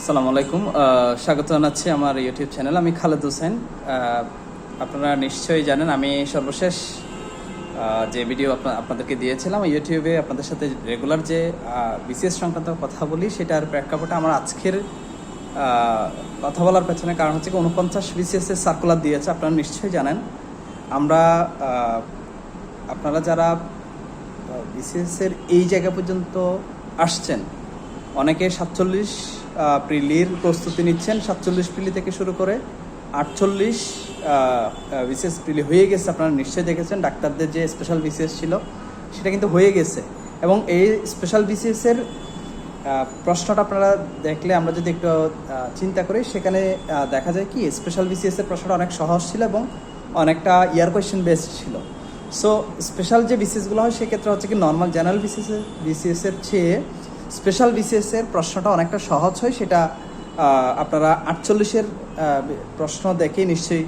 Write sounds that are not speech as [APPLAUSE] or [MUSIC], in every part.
আসসালামু আলাইকুম। স্বাগত জানাচ্ছি আমার ইউটিউব চ্যানেল আমি খালেদ হোসেন। আপনারা নিশ্চয়ই জানেন আমি সর্বশেষ যে ভিডিও আপনাদেরকে দিয়েছিলাম ইউটিউবে আপনাদের সাথে রেগুলার যে বিসিএস সংক্রান্ত কথা বলি, সেটার প্রেক্ষাপটে আমার আজকের কথা বলার পেছনে কারণ হচ্ছে কি উনপঞ্চাশ বিসিএস এর সার্কুলার দিয়েছে, আপনারা নিশ্চয়ই জানেন। আমরা আপনারা যারা বিসিএস এর এই জায়গা পর্যন্ত আসছেন অনেকে সাতচল্লিশ প্রিলির প্রস্তুতি নিচ্ছেন। সাতচল্লিশ প্রিলি থেকে শুরু করে আটচল্লিশ বিসিএস প্রিলি হয়ে গেছে আপনারা নিশ্চয়ই দেখেছেন। ডাক্তারদের যে স্পেশাল বিসিএস ছিল সেটা কিন্তু হয়ে গেছে। এবং এই স্পেশাল বিসিএস এর আহ, প্রশ্নটা আপনারা দেখলে আমরা যদি একটু চিন্তা করি সেখানে দেখা যায় কি স্পেশাল বিসিএস এর প্রশ্নটা অনেক সহজ ছিল এবং অনেকটা ইয়ার কোয়েশ্চেন বেসড ছিল। সো স্পেশাল যে বিসিএসগুলো হয় সেক্ষেত্রে হচ্ছে কি নর্মাল জেনারেল বিসিএস বিসিএসের চেয়ে স্পেশাল বিসিএস এর প্রশ্নটা অনেকটা সহজ হয়, সেটা আপনারা আটচল্লিশের প্রশ্ন দেখেই নিশ্চয়ই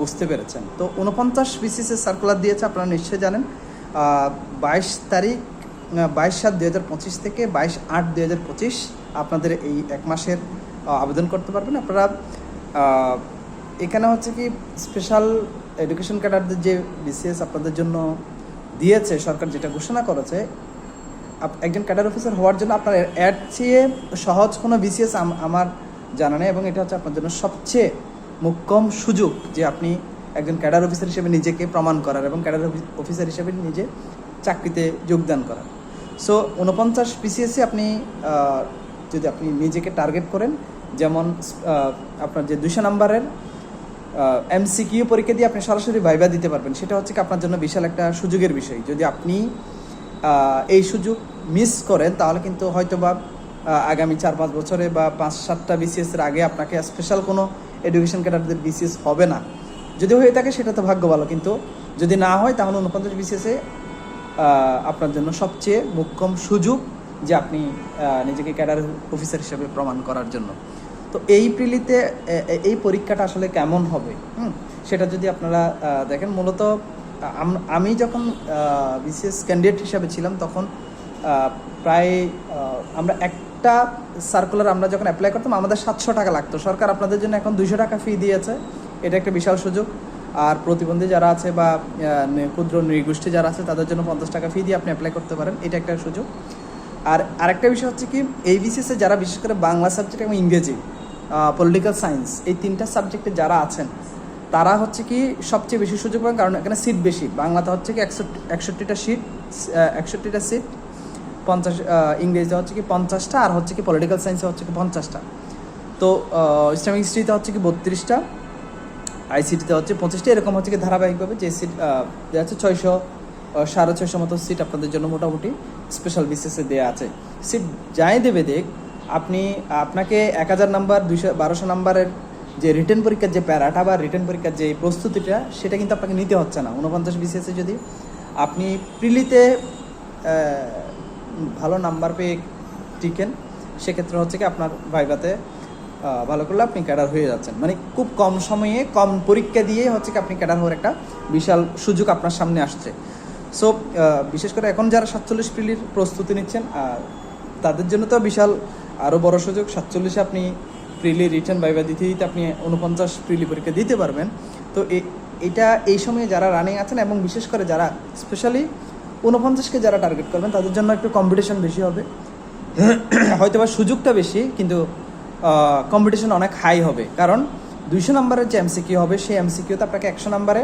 বুঝতে পেরেছেন। তো উনপঞ্চাশ বিসিএস এর সার্কুলার দিয়েছে, আপনারা নিশ্চয়ই জানেন। বাইশ তারিখ বাইশ সাত দুই হাজার পঁচিশ থেকে বাইশ আট দুই হাজার পঁচিশ আপনাদের এই এক মাসের আবেদন করতে পারবেন। আপনারা এখানে হচ্ছে কি স্পেশাল এডুকেশন ক্যাডারদের যে বিসিএস আপনাদের জন্য দিয়েছে, সরকার যেটা ঘোষণা করেছে একজন ক্যাডার অফিসার হওয়ার জন্য আপনার এর চেয়ে সহজ কোনো বিসিএস আমার জানা নেই এবং এটা হচ্ছে আপনার জন্য সবচেয়ে মুখ্যম সুযোগ যে আপনি একজন ক্যাডার অফিসার হিসেবে নিজেকে প্রমাণ করার এবং ক্যাডার অফিসার হিসেবে নিজে চাকরিতে যোগদান করার। সো উনপঞ্চাশ বিসিএসে আপনি যদি আপনি নিজেকে টার্গেট করেন, যেমন আপনার যে দুশো নাম্বারের এমসিকিউ পরীক্ষা দিয়ে আপনি সরাসরি ভাইবা দিতে পারবেন, সেটা হচ্ছে কি আপনার জন্য বিশাল একটা সুযোগের বিষয়। যদি আপনি এই সুযোগ মিস করেন তাহলে কিন্তু হয়তো বা আগামী চার পাঁচ বছরে বা পাঁচ সাতটা বিসিএস এর আগে আপনাকে স্পেশাল কোনো এডুকেশন ক্যাডারদের বিসিএস হবে না। যদি হয়ে থাকে, সেটা তো ভাগ্য ভালো। কিন্তু যদি না হয়, তাহলে উনপঞ্চাশ বিসিএসে আপনার জন্য সবচেয়ে মুখ্যম সুযোগ যে আপনি নিজেকে ক্যাডার অফিসার হিসেবে প্রমাণ করার জন্য। তো এই প্রিলিতে এই পরীক্ষাটা আসলে কেমন হবে? হুম, সেটা যদি আপনারা দেখেন, মূলত, আমি যখন বিসিএস ক্যান্ডিডেট হিসাবে ছিলাম, তখন প্রায় আমরা একটা সার্কুলার আমরা যখন অ্যাপ্লাই করতাম, আমাদের সাতশো টাকা লাগতো। সরকার আপনাদের জন্য এখন দুইশো টাকা ফি দিয়েছে। এটা একটা বিশাল সুযোগ। আর প্রতিবন্ধী যারা আছে বা ক্ষুদ্র নৃগোষ্ঠী যারা আছে, তাদের জন্য পঞ্চাশ টাকা ফি দিয়ে আপনি অ্যাপ্লাই করতে পারেন। এটা একটা সুযোগ। আর আরেকটা বিষয় হচ্ছে কি এই বিসিএসে যারা বিশেষ করে বাংলা সাবজেক্ট এবং ইংরেজি পলিটিক্যাল সায়েন্স এই তিনটা সাবজেক্টে যারা আছেন, তারা হচ্ছে কি সবচেয়ে বেশি সুযোগ পাবেন। কারণ এখানে সিট বেশি। বাংলাতে হচ্ছে কি একষট্টি, একষট্টিটা সিট একষট্টিটা সিট পঞ্চাশ ইংরেজিতে হচ্ছে কি পঞ্চাশটা আর হচ্ছে কি পলিটিক্যাল সায়েন্সে হচ্ছে কি পঞ্চাশটা। তো ইসলামিক হিস্ট্রিতে হচ্ছে কি বত্রিশটা আইসিটিতে হচ্ছে পঁচিশটা, এরকম হচ্ছে কি ধারাবাহিকভাবে যে সিট দেওয়া আছে ছয়শো সাড়ে ছয়শো মতো সিট আপনাদের জন্য মোটামুটি স্পেশাল বিসিএসে দেওয়া আছে। সিট যাই দেবে দেখ, আপনি, আপনাকে এক হাজার নাম্বার দুইশো, বারোশো নাম্বারের যে রিটার্ন পরীক্ষার যে প্যারাটা বা রিটার্ন পরীক্ষার যে প্রস্তুতিটা, সেটা কিন্তু আপনাকে নিতে হচ্ছে না। উনপঞ্চাশ বিসিএসে যদি আপনি প্রিলিতে ভালো নাম্বার পেয়ে টিকেন, সেক্ষেত্রে হচ্ছে কি আপনার ভাইভাতে ভালো করলে আপনি ক্যাডার হয়ে যাচ্ছেন। মানে খুব কম সময়ে, কম পরীক্ষা দিয়ে হচ্ছে কি আপনি ক্যাডার হওয়ার একটা বিশাল সুযোগ আপনার সামনে আসছে। সো বিশেষ করে এখন যারা সাতচল্লিশ প্রিলির প্রস্তুতি নিচ্ছেন তাদের জন্য তো বিশাল আরও বড় সুযোগ, সাতচল্লিশে আপনি প্রিলি রিটার্ন বাইবা দিতে দিতে আপনি উনপঞ্চাশ প্রিলি পরীক্ষা দিতে পারবেন। তো এটা এই সময়ে যারা রানিং আছেন এবং বিশেষ করে যারা স্পেশালি উনপঞ্চাশকে যারা টার্গেট করবেন, তাদের জন্য একটু কম্পিটিশন বেশি হবে। [CLEARS THROAT] হয়তো বা সুযোগটা বেশি, কিন্তু কম্পিটিশন অনেক হাই হবে। কারণ দুইশো নম্বরের যে এমসিকিউ হবে, সেই এমসিকিউতে আপনাকে একশো নম্বরে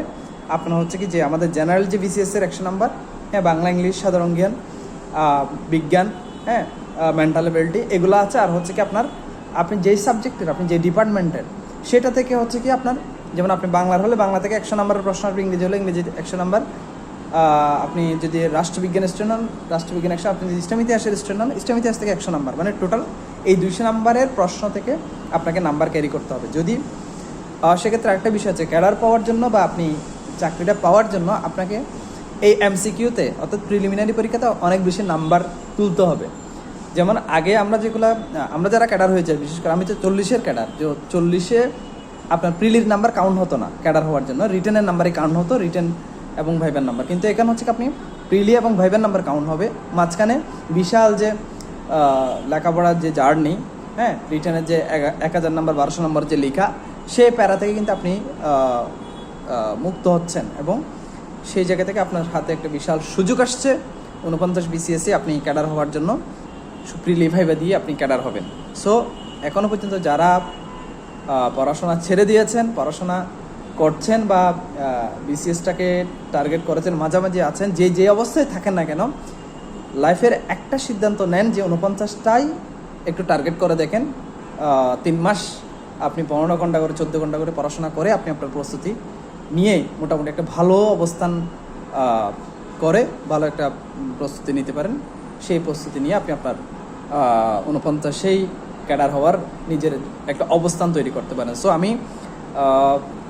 আপনার হচ্ছে কি যে আমাদের জেনারেল যে বিসিএস এর একশো নাম্বার হ্যাঁ বাংলা, ইংলিশ, সাধারণ জ্ঞান বিজ্ঞান হ্যাঁ মেন্টাল এবিলিটি এগুলো আছে। আর হচ্ছে কি আপনার, আপনি যেই সাবজেক্টের আপনি যে ডিপার্টমেন্টের সেটা থেকে হচ্ছে কি আপনার, যেমন আপনি বাংলার হলে বাংলা থেকে একশো নম্বরের প্রশ্ন আসবে ইংরেজি হলে ইংরেজি একশো নাম্বার আপনি যদি রাষ্ট্রবিজ্ঞান স্টুডেন্ট হন রাষ্ট্রবিজ্ঞান একশো, আপনি যদি ইসলাম ইতিহাসের স্টুডেন্ট হন ইসলাম ইতিহাস থেকে একশো নাম্বার মানে টোটাল এই দুইশো নাম্বারের প্রশ্ন থেকে আপনাকে নাম্বার ক্যারি করতে হবে। যদি সেক্ষেত্রে একটা বিষয় আছে ক্যাডার পাওয়ার জন্য বা আপনি চাকরিটা পাওয়ার জন্য আপনাকে এই এমসিকিউতে অর্থাৎ প্রিলিমিনারি পরীক্ষাতে অনেক বেশি নাম্বার তুলতে হবে। যেমন আগে আমরা যেগুলা আমরা যারা ক্যাডার হয়ে হয়েছে বিশেষ করে আমি তো চল্লিশের ক্যাডার যে চল্লিশে আপনার প্রিলির নাম্বার কাউন্ট হতো না ক্যাডার হওয়ার জন্য। রিটার্নের নাম্বারে কাউন্ট হতো রিটেন এবং ভাইবের নাম্বার। কিন্তু এখানে হচ্ছে আপনি প্রিলি এবং ভাইবের নাম্বার কাউন্ট হবে। মাঝখানে বিশাল যে লেখাপড়ার যে জার্নি হ্যাঁ রিটার্নের যে এক হাজার নাম্বার, বারোশো নম্বর যে লেখা সেই প্যারা থেকে কিন্তু আপনি মুক্ত হচ্ছেন এবং সেই জায়গা থেকে আপনার হাতে একটা বিশাল সুযোগ আসছে। উনপঞ্চাশ বিসিএসসি আপনি ক্যাডার হওয়ার জন্য প্রিলিভাইভা দিয়ে আপনি ক্যাডার হবেন। সো এখনও পর্যন্ত যারা পড়াশোনা ছেড়ে দিয়েছেন, পড়াশোনা করছেন বা বিসিএসটাকে টার্গেট করেছেন, মাঝামাঝি আছেন, যে যে অবস্থায় থাকেন না কেন, লাইফের একটা সিদ্ধান্ত নেন যে উনপঞ্চাশটাই একটু টার্গেট করে দেখেন। তিন মাস আপনি পনেরো ঘণ্টা করে, চোদ্দ ঘণ্টা করে পড়াশোনা করে আপনি আপনার প্রস্তুতি নিয়ে মোটামুটি একটা ভালো অবস্থান করে ভালো একটা প্রস্তুতি নিতে পারেন। সেই প্রস্তুতি নিয়ে আপনি আপনার উনপঞ্চাশেই ক্যাডার হওয়ার নিজের একটা অবস্থান তৈরি করতে পারেন। সো আমি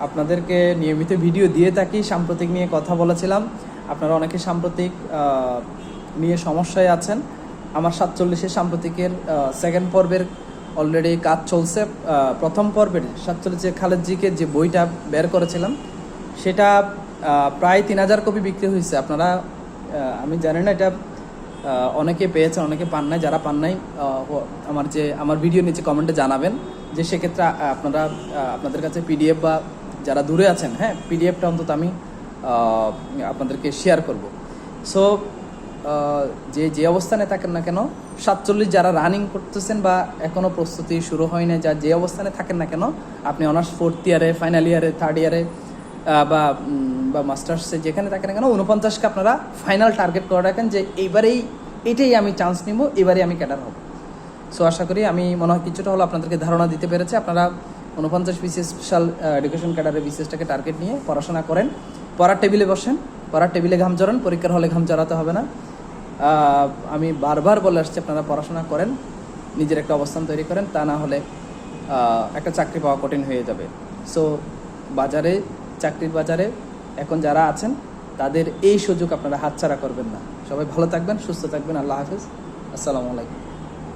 আপনাদেরকে নিয়মিত ভিডিও দিয়ে থাকি, সাম্প্রতিক নিয়ে কথা বলেছিলাম। আপনারা অনেকে সাম্প্রতিক নিয়ে সমস্যায় আছেন। আমার সাতচল্লিশের সাম্প্রতিকের সেকেন্ড পর্বের অলরেডি কাজ চলছে। প্রথম পর্বের সাতচল্লিশের খালেদ জিকে যে বইটা বের করেছিলাম, সেটা প্রায় তিন হাজার কপি বিক্রি হয়েছে। আপনারা আমি জানি না এটা অনেকে পেয়েছেন, অনেকে পান নাই, যারা পান নাই আমার যে, আমার ভিডিও নিচে কমেন্টে জানাবেন। যে সেক্ষেত্রে আপনারা আপনাদের কাছে পিডিএফ বা যারা দূরে আছেন হ্যাঁ পিডিএফটা অন্তত আমি আপনাদেরকে শেয়ার করব। সো যে যে অবস্থানে থাকেন না কেন, সাতচল্লিশ যারা রানিং করতেছেন বা এখনও প্রস্তুতি শুরু হয় না যা, যে অবস্থানে থাকেন না কেন, আপনি অনার্স ফোর্থ ইয়ারে ফাইনাল ইয়ারে থার্ড ইয়ারে বা বা মাস্টার্সে যেখানে থাকেন না কেন উনপঞ্চাশকে আপনারা ফাইনাল টার্গেট করে রাখেন যে এইবারেই এটাই আমি চান্স নিব, এবারেই আমি ক্যাডার হব। সো আশা করি আমি মনে হয় কিছুটা হলো আপনাদেরকে ধারণা দিতে পেরেছি। আপনারা উনপঞ্চাশ বিসিএস স্পেশাল এডুকেশন ক্যাডারের বিসিএসটাকে টার্গেট নিয়ে পড়াশোনা করেন। পড়ার টেবিলে বসেন। পড়ার টেবিলে ঘাম জড়ান পরীক্ষার হলে ঘাম জড়াতে হবে না। আমি বারবার বলে আসছি, আপনারা পড়াশোনা করেন, নিজের একটা অবস্থান তৈরি করেন, তা না হলে একটা চাকরি পাওয়া কঠিন হয়ে যাবে। সো বাজারে, চাকরির বাজারে, এখন যারা আছেন, তাদের এই সুযোগ আপনারা হাতছাড়া করবেন না। সবাই ভালো থাকবেন, সুস্থ থাকবেন। আল্লাহ হাফিজ। আসসালামু আলাইকুম।